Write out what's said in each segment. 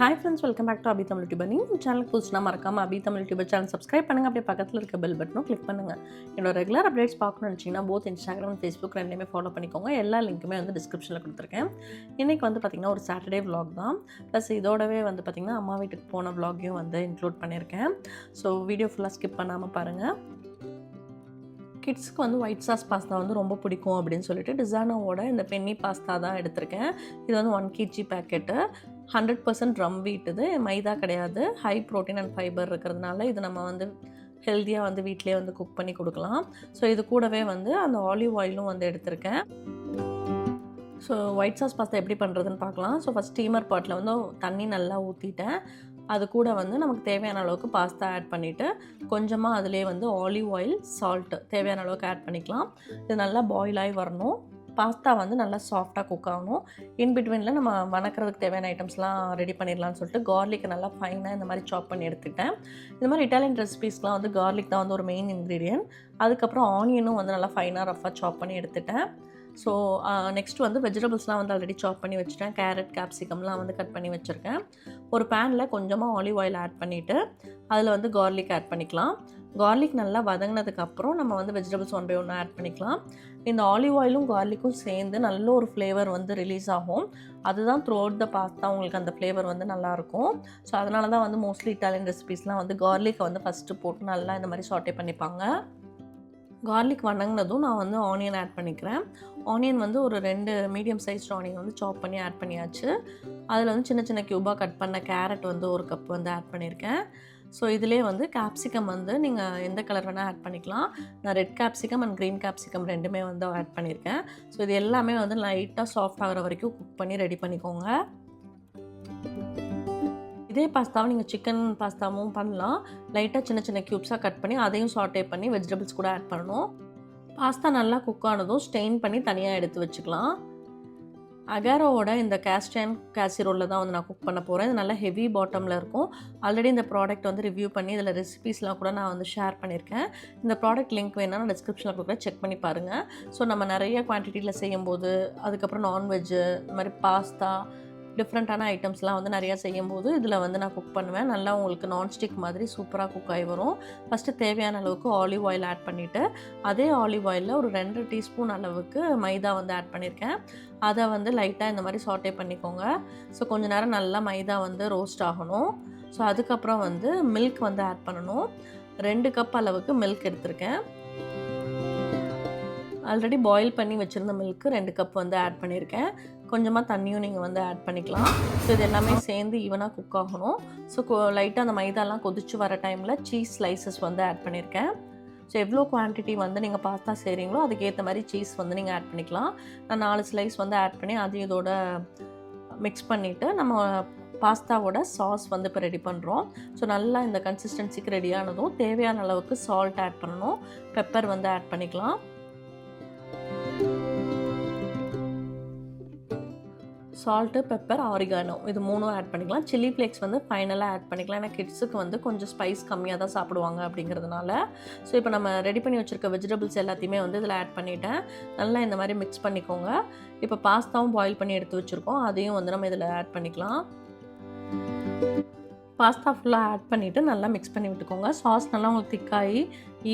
Hi friends welcome back to Abi Tamil tuber நீங்கள் சேனலுக்கு புதுசுனா மறக்காமல் Abi Tamil tuber channel subscribe பண்ணுங்கள் அப்படியே பக்கத்தில் இருக்க பெல் பட்டனும் கிளிக் பண்ணுங்கள் என்னோட ரெகுலர் அப்டேட்ஸ் பார்க்கணும்னு நினச்சிங்கன்னா போத் இன்ஸ்டாகிராம் ஃபேஸ்புக் ரெண்டுமே ஃபாலோ பண்ணிக்கோங்க. எல்லா லிங்க்குமே வந்து டிஸ்கிரிப்ஷனில் கொடுத்துருக்கேன். இன்றைக்கி வந்து பார்த்திங்கன்னா ஒரு சாட்டர்டே விலாக் தான். ப்ளஸ் இதோடவே வந்து பார்த்திங்கன்னா அம்மா வீட்டுக்கு போன விலாகையும் வந்து இன்க்ளூட் பண்ணியிருக்கேன். ஸோ வீடியோ ஃபுல்லாக ஸ்கிப் பண்ணாமல் பாருங்கள் கிட்ஸ்க்கு வந்து ஒயிட் சாஸ் பாஸ்தா வந்து ரொம்ப பிடிக்கும் அப்படின்னு சொல்லிட்டு டிசானோவோட இந்த பென்னி பாஸ்தா தான் எடுத்திருக்கேன். இது வந்து one KG packet hundred percent ரம் வீட் இது. மைதா கிடையாது. ஹை ப்ரோட்டீன் அண்ட் ஃபைபர் இருக்கிறதுனால இது நம்ம வந்து ஹெல்த்தியாக வந்து வீட்டிலே வந்து குக் பண்ணி கொடுக்கலாம். ஸோ இது கூடவே வந்து அந்த ஆலிவ் ஆயிலும் வந்து எடுத்திருக்கேன். ஸோ ஒயிட் சாஸ் பாஸ்தா எப்படி பண்ணுறதுன்னு பார்க்கலாம். ஸோ ஃபஸ்ட் ஸ்டீமர் பாட்டில் வந்து தண்ணி நல்லா ஊற்றிட்டேன் அது கூட வந்து நமக்கு தேவையான அளவுக்கு பாஸ்தா ஆட் பண்ணிவிட்டு கொஞ்சமாக அதிலே வந்து ஆலிவ் ஆயில் சால்ட்டு தேவையான அளவுக்கு ஆட் பண்ணிக்கலாம். இது நல்லா பாயில் ஆகி வரணும். பாஸ்தா வந்து நல்லா சாஃப்டாக குக் ஆகணும். இன் பிட்வீனில் நம்ம வணக்கிறதுக்கு தேவையான ஐட்டம்ஸ்லாம் ரெடி பண்ணிடலாம்னு சொல்லிட்டு கார்லிக்கை நல்லா ஃபைனாக இந்த மாதிரி சாப் பண்ணி எடுத்துக்கிட்டேன். இந்த மாதிரி இட்டாலியன் ரெசிபீஸ்லாம் வந்து கார்லிக் தான் வந்து ஒரு மெயின் இன்க்ரீடியன்ட் அதுக்கப்புறம் ஆனியனும் வந்து நல்லா ஃபைனாக ரஃபாக சாப் பண்ணி எடுத்துட்டேன். ஸோ நெக்ஸ்ட் வந்து வெஜிடபிள்ஸ்லாம் வந்து ஆல்ரெடி சாப் பண்ணி வச்சுட்டேன். கேரட் கேப்சிகம்லாம் வந்து கட் பண்ணி வச்சுருக்கேன். ஒரு பேனில் கொஞ்சமாக ஆலிவ் ஆயில் ஆட் பண்ணிவிட்டு அதில் வந்து கார்லிக் ஆட் பண்ணிக்கலாம். கார்லிக் நல்லா வதங்கினதுக்கப்புறம் நம்ம வந்து வெஜிடபிள்ஸ் ஒன் பை ஒன்று ஆட் பண்ணிக்கலாம். இந்த ஆலிவ் ஆயிலும் கார்லிக்கும் சேர்ந்து நல்ல ஒரு ஃப்ளேவர் வந்து ரிலீஸ் ஆகும். அதுதான் த்ரூ அவுட் த பாஸ்தா உங்களுக்கு அந்த ஃப்ளேவர் வந்து நல்லாயிருக்கும். ஸோ அதனால தான் வந்து மோஸ்ட்லி இட்டாலியன் ரெசிபீஸ்லாம் வந்து கார்லிக்கை வந்து ஃபஸ்ட்டு போட்டு நல்லா இந்த மாதிரி சாட்டே பண்ணிப்பாங்க. கார்லிக் வணங்கினதும் நான் வந்து ஆனியன் ஆட் பண்ணிக்கிறேன். ஆனியன் வந்து ஒரு ரெண்டு மீடியம் சைஸ் ஆனியன் வந்து சாப் பண்ணி ஆட் பண்ணியாச்சு. அதில் வந்து சின்ன சின்ன க்யூபாக கட் பண்ண கேரட் வந்து ஒரு கப் வந்து ஆட் பண்ணியிருக்கேன். ஸோ இதிலே வந்து கேப்சிகம் வந்து நீங்கள் எந்த கலர் வேணால் ஆட் பண்ணிக்கலாம். நான் red capsicum and green capsicum ரெண்டுமே வந்து ஆட் பண்ணியிருக்கேன் ஸோ இது எல்லாமே வந்து லைட்டாக சாஃப்ட் ஆகிற வரைக்கும் குக் பண்ணி ரெடி பண்ணிக்கோங்க. இதே பாஸ்தாவை நீங்கள் சிக்கன் பாஸ்தாவும் பண்ணலாம். லைட்டாக சின்ன சின்ன க்யூப்ஸாக கட் பண்ணி அதையும் சாட்டே பண்ணி வெஜிடபிள்ஸ் கூட ஆட் பண்ணணும். பாஸ்தா நல்லா குக் ஆனதும் ஸ்டெயின் பண்ணி தனியாக எடுத்து வச்சுக்கலாம். அகாரோவோட இந்த கேஸ்டன் கேசிரோலில் தான் வந்து நான் குக் பண்ண போகிறேன் இது நல்லா ஹெவி பாட்டமில் இருக்கும். ஆல்ரெடி இந்த ப்ராடக்ட் வந்து ரிவ்யூ பண்ணி இதில் ரெசிபீஸ்லாம் கூட நான் வந்து ஷேர் பண்ணியிருக்கேன் இந்த ப்ராடக்ட் லிங்க் வேணால் நான் டிஸ்கிரிப்ஷனில் கூட செக் பண்ணி பாருங்கள் ஸோ நம்ம நிறைய குவான்டிட்டியில் செய்யும்போது அதுக்கப்புறம் நான்வெஜ்ஜு இந்த மாதிரி பாஸ்தா டிஃப்ரெண்ட்டான ஐட்டம்ஸ்லாம் வந்து நிறையா செய்யும்போது இதில் வந்து நான் குக் பண்ணுவேன். நல்லா உங்களுக்கு நான்ஸ்டிக் மாதிரி சூப்பராக குக் ஆகி வரும். ஃபஸ்ட்டு தேவையான அளவுக்கு ஆலிவ் ஆயில் ஆட் பண்ணிவிட்டு அதே ஆலிவ் ஆயிலில் ஒரு ரெண்டு டீஸ்பூன் அளவுக்கு மைதா வந்து ஆட் பண்ணியிருக்கேன் அதை வந்து லைட்டாக இந்த மாதிரி சாட்டே பண்ணிக்கோங்க. ஸோ கொஞ்ச நேரம் நல்லா மைதா வந்து ரோஸ்ட் ஆகணும். ஸோ அதுக்கப்புறம் வந்து மில்க் வந்து ஆட் பண்ணணும். ரெண்டு கப் அளவுக்கு மில்க் எடுத்திருக்கேன். ஆல்ரெடி பாயில் பண்ணி வச்சுருந்த மில்க்கு ரெண்டு கப் வந்து ஆட் பண்ணியிருக்கேன் கொஞ்சமாக தண்ணியும் நீங்கள் வந்து ஆட் பண்ணிக்கலாம். ஸோ இது எல்லாமே சேர்ந்து ஈவனாக குக் ஆகணும். ஸோ லைட்டாக அந்த மைதாலாம் கொதிச்சு வர டைமில் சீஸ் ஸ்லைசஸ் வந்து ஆட் பண்ணியிருக்கேன் ஸோ எவ்வளோ குவான்டிட்டி வந்து நீங்கள் பாஸ்தா செய்கிறீங்களோ அதுக்கேற்ற மாதிரி சீஸ் வந்து நீங்கள் ஆட் பண்ணிக்கலாம். நான் நாலு ஸ்லைஸ் வந்து ஆட் பண்ணி அது இதோட மிக்ஸ் பண்ணிவிட்டு நம்ம பாஸ்தாவோட சாஸ் வந்து இப்போ ரெடி பண்ணுறோம் ஸோ நல்லா இந்த கன்சிஸ்டன்சிக்கு ரெடியானதும் தேவையான அளவுக்கு சால்ட் ஆட் பண்ணணும். பெப்பர் வந்து ஆட் பண்ணிக்கலாம். சால்ட்டு பெப்பர் ஆரிகானோ இது மூணும் ஆட் பண்ணிக்கலாம். சில்லி ஃப்ளேக்ஸ் வந்து ஃபைனலாக ஆட் பண்ணிக்கலாம். ஏன்னா கிட்ஸுக்கு வந்து கொஞ்சம் ஸ்பைஸ் கம்மியாக தான் சாப்பிடுவாங்க அப்படிங்கிறதுனால. ஸோ இப்போ நம்ம ரெடி பண்ணி வச்சுருக்க வெஜிடபிள்ஸ் எல்லாத்தையுமே வந்து இதில் ஆட் பண்ணிவிட்டேன் நல்லா இந்த மாதிரி மிக்ஸ் பண்ணிக்கோங்க. இப்போ பாஸ்தாவும் பாயில் பண்ணி எடுத்து வச்சுருக்கோம். அதையும் வந்து நம்ம இதில் ஆட் பண்ணிக்கலாம். பாஸ்தா ஃபுல்லாக ஆட் பண்ணிவிட்டு நல்லா மிக்ஸ் பண்ணி விட்டுக்கோங்க. சாஸ் நல்லா உங்களுக்கு திக்காகி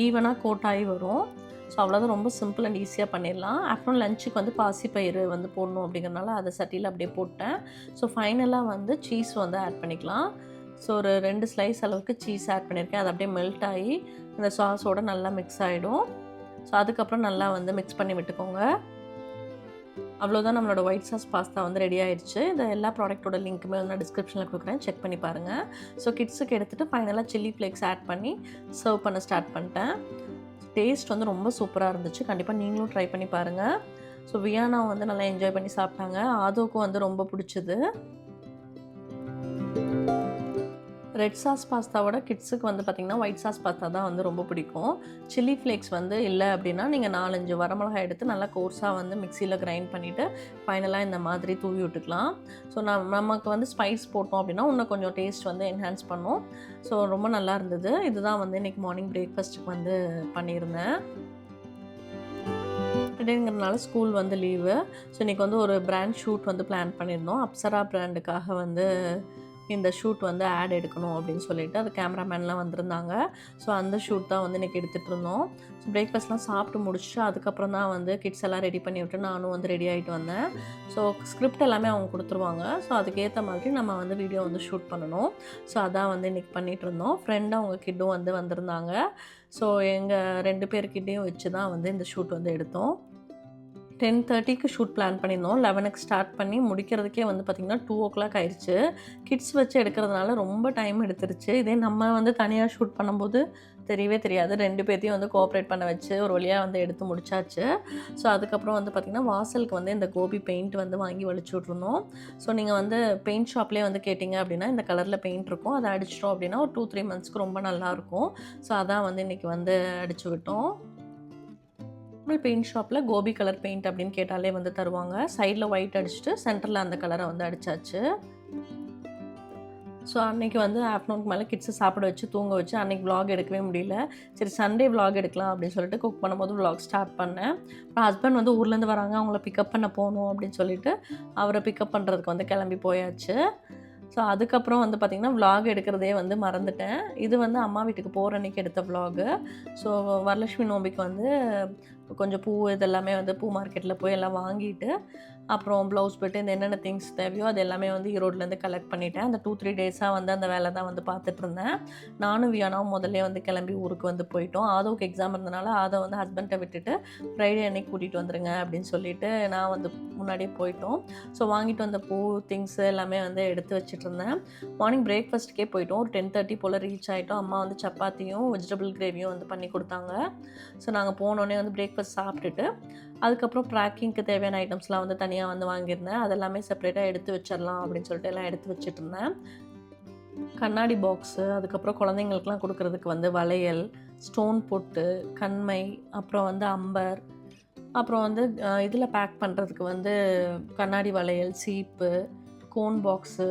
ஈவனாக கோட்டாகி வரும். ஸோ அவ்வளோதான் ரொம்ப சிம்பிள் அண்ட் ஈஸியாக பண்ணிடலாம். ஆஃப்டர்நூன் லஞ்சுக்கு வந்து பாசிப்பயிறு வந்து போடணும் அப்படிங்கிறனால அதை சட்டியில் அப்படியே போட்டேன். ஸோ ஃபைனலாக வந்து சீஸ் வந்து ஆட் பண்ணிக்கலாம். ஸோ ஒரு ரெண்டு ஸ்லைஸ் அளவுக்கு சீஸ் ஆட் பண்ணியிருக்கேன் அது அப்படியே மெல்ட் ஆகி அந்த சாஸோட நல்லா மிக்ஸ் ஆகிடும் ஸோ அதுக்கப்புறம் நல்லா வந்து மிக்ஸ் பண்ணி விட்டுக்கோங்க. அவ்வளோதான் நம்மளோட ஒயிட் சாஸ் பாஸ்தா வந்து ரெடி ஆயிடுச்சு. இந்த எல்லா ப்ராடக்ட்டோட லிங்க்குமே வந்து நான் டிஸ்கிரிப்ஷனில் கொடுக்குறேன். செக் பண்ணி பாருங்கள் ஸோ கிட்ஸுக்கு எடுத்துகிட்டு ஃபைனலாக சில்லி ஃப்ளேக்ஸ் ஆட் பண்ணி சர்வ் பண்ண ஸ்டார்ட் பண்ணிட்டேன். டேஸ்ட் வந்து ரொம்ப சூப்பராக இருந்துச்சு. கண்டிப்பாக நீங்களும் ட்ரை பண்ணி பாருங்கள் ஸோ வியானா வந்து நல்லா என்ஜாய் பண்ணி சாப்பிட்டாங்க. ஆதோக்கும் வந்து ரொம்ப பிடிச்சது. ரெட் சாஸ் பாஸ்தாவோட கிட்ஸுக்கு வந்து பார்த்திங்கன்னா ஒயிட் சாஸ் பாஸ்தா தான் வந்து ரொம்ப பிடிக்கும். சில்லி ஃப்ளேக்ஸ் வந்து இல்லை அப்படின்னா நீங்கள் நாலஞ்சு வரமிளகாய் எடுத்து நல்லா கோர்ஸாக வந்து மிக்சியில் கிரைண்ட் பண்ணிவிட்டு ஃபைனலாக இந்த மாதிரி தூவி விட்டுக்கலாம். ஸோ நம் நமக்கு வந்து ஸ்பைஸ் போட்டோம் அப்படின்னா இன்னும் கொஞ்சம் டேஸ்ட் வந்து என்ஹான்ஸ் பண்ணும். ஸோ ரொம்ப நல்லா இருந்தது. இதுதான் வந்து இன்றைக்கி மார்னிங் பிரேக்ஃபாஸ்ட்டுக்கு வந்து பண்ணியிருந்தேன். சாட்டர்டேங்கிறதுனால ஸ்கூல் வந்து லீவு ஸோ இன்றைக்கி வந்து ஒரு பிராண்ட் ஷூட் வந்து பிளான் பண்ணியிருந்தோம். அப்சரா பிராண்டுக்காக வந்து இந்த ஷூட் வந்து ஆட் எடுக்கணும் அப்படின்னு சொல்லிட்டு அது கேமராமேன்லாம் வந்திருந்தாங்க. ஸோ அந்த ஷூட் தான் வந்து இன்றைக்கி எடுத்துகிட்டு இருந்தோம். ஸோ பிரேக்ஃபாஸ்ட்லாம் சாப்பிட்டு முடிச்சுட்டு அதுக்கப்புறம் தான் வந்து கிட்ஸ் எல்லாம் ரெடி பண்ணி விட்டு நானும் வந்து ரெடி ஆகிட்டு வந்தேன். ஸோ ஸ்கிரிப்ட் எல்லாமே அவங்க கொடுத்துருவாங்க. ஸோ அதுக்கேற்ற மாதிரி நம்ம வந்து வீடியோ வந்து ஷூட் பண்ணணும். ஸோ அதான் வந்து இன்றைக்கி பண்ணிகிட்டு இருந்தோம். ஃப்ரெண்டும் அவங்க கிட்டும் வந்து வந்திருந்தாங்க. ஸோ எங்கள் ரெண்டு பேர்கிட்டையும் வச்சு தான் வந்து இந்த ஷூட் வந்து எடுத்தோம். டென் தேர்ட்டிக்கு ஷூட் பிளான் பண்ணியிருந்தோம். லெவனுக்கு ஸ்டார்ட் பண்ணி முடிக்கிறதுக்கே வந்து பார்த்திங்கன்னா டூ ஓ கிளாக் ஆயிடுச்சு கிட்ஸ் வச்சு எடுக்கிறதுனால ரொம்ப டைம் எடுத்துருச்சு. இதே நம்ம வந்து தனியாக ஷூட் பண்ணும்போது தெரியவே தெரியாது. ரெண்டு பேர்த்தையும் வந்து கோஆப்ரேட் பண்ண வச்சு ஒரு வழியாக வந்து எடுத்து முடிச்சாச்சு. ஸோ அதுக்கப்புறம் வந்து பார்த்திங்கன்னா வாசலுக்கு வந்து இந்த கோபி பெயிண்ட் வந்து வாங்கி வலிச்சு விட்ருந்தோம் ஸோ நீங்கள் வந்து பெயிண்ட் ஷாப்லேயே வந்து கேட்டிங்க அப்படின்னா இந்த கலரில் பெயிண்ட் இருக்கும். அதை அடிச்சிட்டோம் அப்படின்னா ஒரு டூ த்ரீ மந்த்ஸ்க்கு ரொம்ப நல்லாயிருக்கும் ஸோ அதான் வந்து இன்றைக்கி வந்து அடிச்சு விட்டோம். நார்மல் பெயிண்ட் ஷாப்பில் கோபி கலர் பெயிண்ட் அப்படின்னு கேட்டாலே வந்து தருவாங்க. சைடில் ஒயிட் அடிச்சுட்டு சென்டரில் அந்த கலரை வந்து அடித்தாச்சு ஸோ அன்றைக்கி வந்து ஆஃப்டர்நூனுக்கு மேலே கிட்ஸை சாப்பிட வச்சு தூங்க வச்சு அன்றைக்கி விலாக் எடுக்கவே முடியல. சரி சண்டே விலாக் எடுக்கலாம் அப்படின்னு சொல்லிட்டு குக் பண்ணும்போது விலாக் ஸ்டார்ட் பண்ணேன். அப்புறம் ஹஸ்பண்ட் வந்து ஊர்லேருந்து வராங்க அவங்கள பிக்கப் பண்ண போகணும் அப்படின்னு சொல்லிட்டு அவரை பிக்கப் பண்ணுறதுக்கு வந்து கிளம்பி போயாச்சு. ஸோ அதுக்கப்புறம் வந்து பார்த்திங்கன்னா விலாக் எடுக்கிறதே வந்து மறந்துட்டேன். இது வந்து அம்மா வீட்டுக்கு போகிற அன்றைக்கி எடுத்த விலாகு ஸோ வரலட்சுமி நோம்பிக்கு வந்து கொஞ்சம் பூ இதெல்லாமே வந்து பூ மார்க்கெட்டில் போய் எல்லாம் வாங்கிட்டு அப்புறம் ப்ளவுஸ் போட்டு இந்த என்னென்ன திங்ஸ் தேவையோ அது எல்லாமே வந்து ஈரோட்லேருந்து கலெக்ட் பண்ணிட்டேன். அந்த டூ த்ரீ டேஸாக வந்து அந்த வேலை தான் வந்து பார்த்துட்டு இருந்தேன். நானும் வியானாவும் முதல்ல வந்து கிளம்பி ஊருக்கு வந்து போயிட்டோம். ஆதோவுக்கு எக்ஸாம் இருந்தனால ஆதோ வந்து ஹஸ்பண்ட்டை விட்டுட்டு ஃப்ரைடே அன்னைக்கு கூட்டிகிட்டு வந்துருங்க அப்படின்னு சொல்லிட்டு நான் வந்து முன்னாடியே போயிட்டோம். ஸோ வாங்கிட்டு வந்த பூ திங்ஸ் எல்லாமே வந்து எடுத்து வச்சுட்டு இருந்தேன். மார்னிங் பிரேக்ஃபாஸ்ட்டுக்கே போயிட்டோம். ஒரு டென் தேர்ட்டி போல் ரீச் ஆகிட்டோம் அம்மா வந்து சப்பாத்தியும் வெஜிடபிள் கிரேவியும் வந்து பண்ணி கொடுத்தாங்க. ஸோ நாங்கள் போனோடனே வந்து பிரேக்ஃபாஸ்ட் சாப்பிட்டுட்டு அதுக்கப்புறம் ட்ராக்கிங்க்கு தேவையான ஐட்டம்ஸ்லாம் வந்து தனியாக வந்து வாங்கியிருந்தேன். அதெல்லாமே செப்பரேட்டாக எடுத்து வச்சிடலாம் அப்படின்னு சொல்லிட்டு எல்லாம் எடுத்து வச்சுட்டு இருந்தேன் கண்ணாடி பாக்ஸு அதுக்கப்புறம் குழந்தைங்களுக்குலாம் கொடுக்கறதுக்கு வந்து வளையல் ஸ்டோன் பொட்டு கண்மை அப்புறம் வந்து அம்பர் அப்புறம் வந்து இதில் பேக் பண்ணுறதுக்கு வந்து கண்ணாடி வளையல் சீப்பு கோன் பாக்ஸு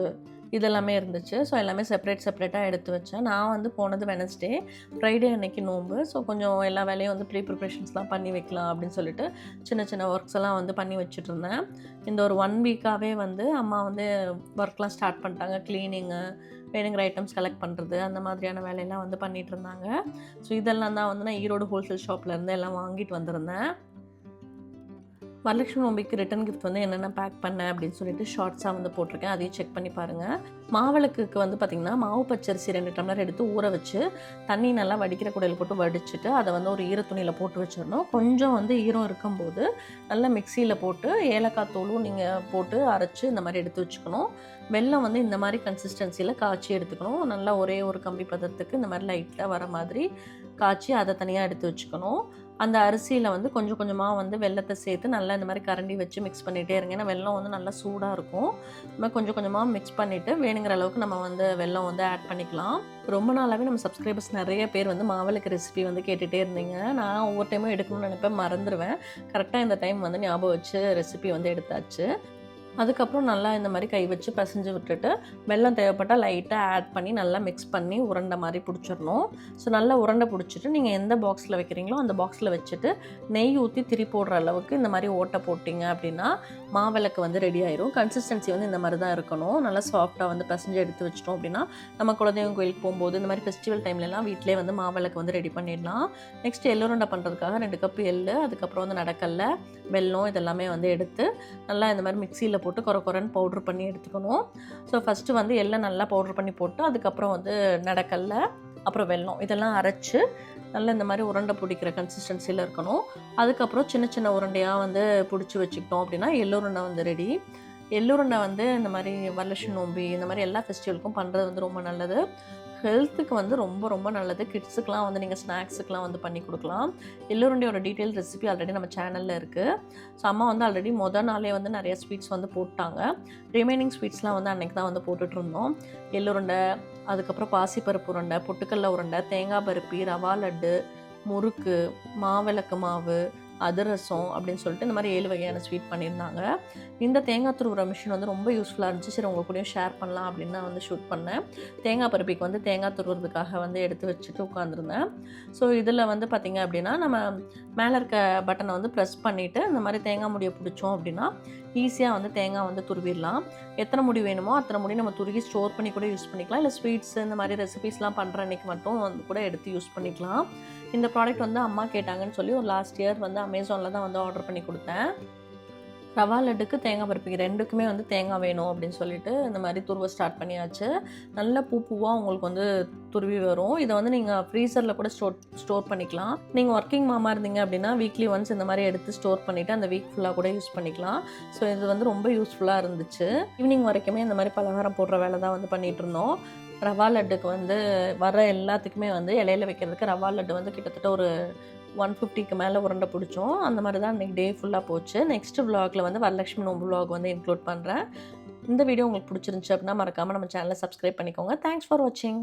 இதெல்லாமே இருந்துச்சு. ஸோ எல்லாமே செப்பரேட் செப்பரேட்டாக எடுத்து வச்சேன். நான் வந்து போனது வெனஸ்டே ஃப்ரைடே அன்னைக்கு நோம்பு ஸோ கொஞ்சம் எல்லா வேலையும் வந்து ப்ரீ ப்ரிப்ரேஷன்ஸ்லாம் பண்ணி வைக்கலாம் அப்படின்னு சொல்லிட்டு சின்ன சின்ன ஒர்க்ஸ் எல்லாம் வந்து பண்ணி வச்சுட்டு இருந்தேன் இந்த ஒரு ஒன் வீக்காகவே வந்து அம்மா வந்து ஒர்க்லாம் ஸ்டார்ட் பண்ணிட்டாங்க. க்ளீனிங்கு வேணுங்கிற ஐட்டம்ஸ் கலெக்ட் பண்ணுறது அந்த மாதிரியான வேலையெல்லாம் வந்து பண்ணிகிட்டு இருந்தாங்க ஸோ இதெல்லாம் தான் வந்து நான் ஈரோடு ஹோல்சேல் ஷாப்லேருந்து எல்லாம் வாங்கிட்டு வந்திருந்தேன். வரலட்சுமி நோம்பிக்கு ரிட்டன் கிஃப்ட் வந்து என்னென்ன பேக் பண்ணேன் அப்படின்னு சொல்லிட்டு ஷார்ட்ஸாக வந்து போட்டிருக்கேன். அதையும் செக் பண்ணி பாருங்கள் மாவிளக்குக்கு வந்து பார்த்திங்கன்னா மாவு பச்சரிசி ரெண்டு டம்ளர் எடுத்து ஊற வச்சு தண்ணி நல்லா வடிக்கிற குடையில் போட்டு வடிச்சிட்டு அதை வந்து ஒரு ஈரத்துணியில் போட்டு வச்சிடணும். கொஞ்சம் வந்து ஈரம் இருக்கும்போது நல்லா மிக்சியில் போட்டு ஏலக்காய் தூளும் நீங்கள் போட்டு அரைச்சி இந்த மாதிரி எடுத்து வச்சுக்கணும். வெல்லம் வந்து இந்த மாதிரி கன்சிஸ்டன்சியில் காய்ச்சி எடுத்துக்கணும். நல்லா ஒரே ஒரு கம்பி பதத்துக்கு இந்த மாதிரி லைட்டாக வர மாதிரி காய்ச்சி அதை தனியாக எடுத்து வச்சுக்கணும். அந்த அரிசியில் வந்து கொஞ்சம் கொஞ்சமாக வந்து வெள்ளத்தை சேர்த்து நல்லா இந்த மாதிரி கரண்டி வச்சு மிக்ஸ் பண்ணிகிட்டே இருங்க. ஏன்னா வெல்லம் வந்து நல்லா சூடாக இருக்கும். நம்ம கொஞ்சம் கொஞ்சமாக மிக்ஸ் பண்ணிவிட்டு வேணுங்கிற அளவுக்கு நம்ம வந்து வெல்லம் வந்து ஆட் பண்ணிக்கலாம். ரொம்ப நாளாகவே நம்ம சப்ஸ்கிரைபர்ஸ் நிறைய பேர் வந்து மாவிளக்கு ரெசிபி வந்து கேட்டுகிட்டே இருந்தீங்க. நான் ஒவ்வொரு டைமும் எடுக்கணும்னு நினைப்பேன். மறந்துடுவேன் கரெக்டாக இந்த டைம் வந்து ஞாபகம் வச்சு ரெசிபி வந்து எடுத்தாச்சு. அதுக்கப்புறம் நல்லா இந்த மாதிரி கை வச்சு பிசைஞ்சு விட்டுட்டு வெல்லம் தேவைப்பட்டால் லைட்டாக ஆட் பண்ணி நல்லா மிக்ஸ் பண்ணி உருண்டை மாதிரி பிடிச்சிடணும். ஸோ நல்லா உருண்டை பிடிச்சிட்டு நீங்கள் எந்த பாக்ஸில் வைக்கிறீங்களோ அந்த பாக்ஸில் வச்சுட்டு நெய் ஊற்றி திரி போடுற அளவுக்கு இந்த மாதிரி ஓட்டை போட்டிங்க அப்படின்னா மாவிளக்கு வந்து ரெடி ஆயிரும். கன்சிஸ்டன்சி வந்து இந்த மாதிரி தான் இருக்கணும். நல்லா சாஃப்டாக வந்து பிசைஞ்சு எடுத்து வச்சிட்டோம் அப்படின்னா நம்ம குலதெய்வம் கோயிலுக்கு போகும்போது இந்த மாதிரி ஃபெஸ்டிவல் டைம்லலாம் வீட்டிலே வந்து மாவிளக்கு வந்து ரெடி பண்ணிடலாம். நெக்ஸ்ட் எள்ளுருண்டை பண்ணுறதுக்காக ரெண்டு கப் எள்ளு அதுக்கப்புறம் வந்து நடக்கல்ல வெல்லம் இதெல்லாமே வந்து எடுத்து நல்லா இந்த மாதிரி மிக்சியில் போட்டு குறை குறைன்னு பவுட்ரு பண்ணி எடுத்துக்கணும். ஸோ ஃபஸ்ட்டு வந்து எல்லாம் நல்லா பவுட்ரு பண்ணி போட்டு அதுக்கப்புறம் வந்து நடக்கல்ல அப்புறம் வெல்லம் இதெல்லாம் அரைச்சி நல்லா இந்த மாதிரி உருண்டை பிடிக்கிற கன்சிஸ்டன்சியில் இருக்கணும். அதுக்கப்புறம் சின்ன சின்ன உருண்டையாக வந்து பிடிச்சி வச்சுக்கிட்டோம் அப்படின்னா எள்ளுருண்டை வந்து ரெடி எள்ளுருண்டை வந்து இந்த மாதிரி வரலட்சுமி நோம்பி இந்த மாதிரி எல்லா ஃபெஸ்டிவலுக்கும் பண்ணுறது வந்து ரொம்ப நல்லது. ஹெல்த்துக்கு வந்து ரொம்ப ரொம்ப நல்லது. கிட்ஸுக்கெலாம் வந்து நீங்கள் ஸ்நாக்ஸுக்கெலாம் வந்து பண்ணி கொடுக்கலாம். எல்லோருடையோட டீட்டெயில் ரெசிபி ஆல்ரெடி நம்ம சேனலில் இருக்குது ஸோ அம்மா வந்து ஆல்ரெடி மொதல் நாளே வந்து நிறைய ஸ்வீட்ஸ் வந்து போட்டாங்க. ரிமைனிங் ஸ்வீட்ஸ்லாம் வந்து அன்றைக்கி தான் வந்து போட்டுட்ருந்தோம் எள்ளுருண்டை அதுக்கப்புறம் பாசிப்பருப்பு உருண்டை பொட்டுக்கடல உருண்டை தேங்காய் பருப்பி ரவா லட்டு முறுக்கு மாவிளக்கு மாவு அதிரசம் அப்படின்னு சொல்லிட்டு இந்த மாதிரி ஏழு வகையான ஸ்வீட் பண்ணியிருந்தாங்க. இந்த தேங்காய் துருவுற மிஷின் வந்து ரொம்ப யூஸ்ஃபுல்லாக இருந்துச்சு. சரி உங்கள் கூடயும் ஷேர் பண்ணலாம் அப்படின்னு நான் வந்து ஷூட் பண்ணேன். தேங்காய் பருப்பிக்கு வந்து தேங்காய் துருவுறதுக்காக வந்து எடுத்து வச்சுட்டு உட்காந்துருந்தேன் ஸோ இதில் வந்து பார்த்திங்க அப்படின்னா நம்ம மேலே இருக்க பட்டனை வந்து ப்ரெஸ் பண்ணிவிட்டு இந்த மாதிரி தேங்காய் முடியை பிடிச்சோம் அப்படின்னா ஈஸியாக வந்து தேங்காய் வந்து துருவிடலாம். எத்தனை முடி வேணுமோ அத்தனை முடி நம்ம துருகி ஸ்டோர் பண்ணி கூட யூஸ் பண்ணிக்கலாம். இல்லை ஸ்வீட்ஸ் இந்த மாதிரி ரெசிபீஸ்லாம் பண்ணுற அன்னைக்கு மட்டும் வந்து கூட எடுத்து யூஸ் பண்ணிக்கலாம். இந்த ப்ராடக்ட் வந்து அம்மா கேட்டாங்கன்னு சொல்லி ஒரு லாஸ்ட் இயர் வந்து அமேசானில் தான் வந்து ஆர்டர் பண்ணி கொடுத்தேன். ரவா லட்டுக்கு தேங்காய் பருப்பிக்கு ரெண்டுக்குமே வந்து தேங்காய் வேணும் அப்படின்னு சொல்லிட்டு இந்த மாதிரி துருவ ஸ்டார்ட் பண்ணியாச்சு. நல்ல பூ பூவாக உங்களுக்கு வந்து துருவி வரும். இதை வந்து நீங்கள் ஃப்ரீசரில் கூட ஸ்டோர் ஸ்டோர் பண்ணிக்கலாம். நீங்கள் ஒர்க்கிங் மாமா இருந்தீங்க அப்படின்னா வீக்லி ஒன்ஸ் இந்த மாதிரி எடுத்து ஸ்டோர் பண்ணிவிட்டு அந்த வீக் ஃபுல்லாக கூட யூஸ் பண்ணிக்கலாம். ஸோ இது வந்து ரொம்ப யூஸ்ஃபுல்லாக இருந்துச்சு. ஈவினிங் வரைக்குமே இந்த மாதிரி பலகாரம் போடுற வேலை தான் வந்து பண்ணிகிட்டு இருந்தோம். ரவா லட்டுக்கு வந்து வர எல்லாத்துக்குமே வந்து இலையில வைக்கிறதுக்கு ரவா லட்டு வந்து கிட்டத்தட்ட ஒரு ஒன் ஃபிஃப்டிக்கு மேலே உருண்டை பிடிச்சோம். அந்த மாதிரி தான் இன்றைக்கி டே ஃபுல்லாக போச்சு. நெக்ஸ்ட் விலாகில் வந்து வரலட்சுமி நோம்பு விலாக் வந்து இன்க்ளூட் பண்ணுறேன் இந்த வீடியோ உங்களுக்கு பிடிச்சிருந்துச்சி அப்படின்னா மறக்காமல் நம்ம சேனலை சப்ஸ்கிரைப் பண்ணிக்கோங்க. தேங்க்ஸ் ஃபார் வாட்சிங்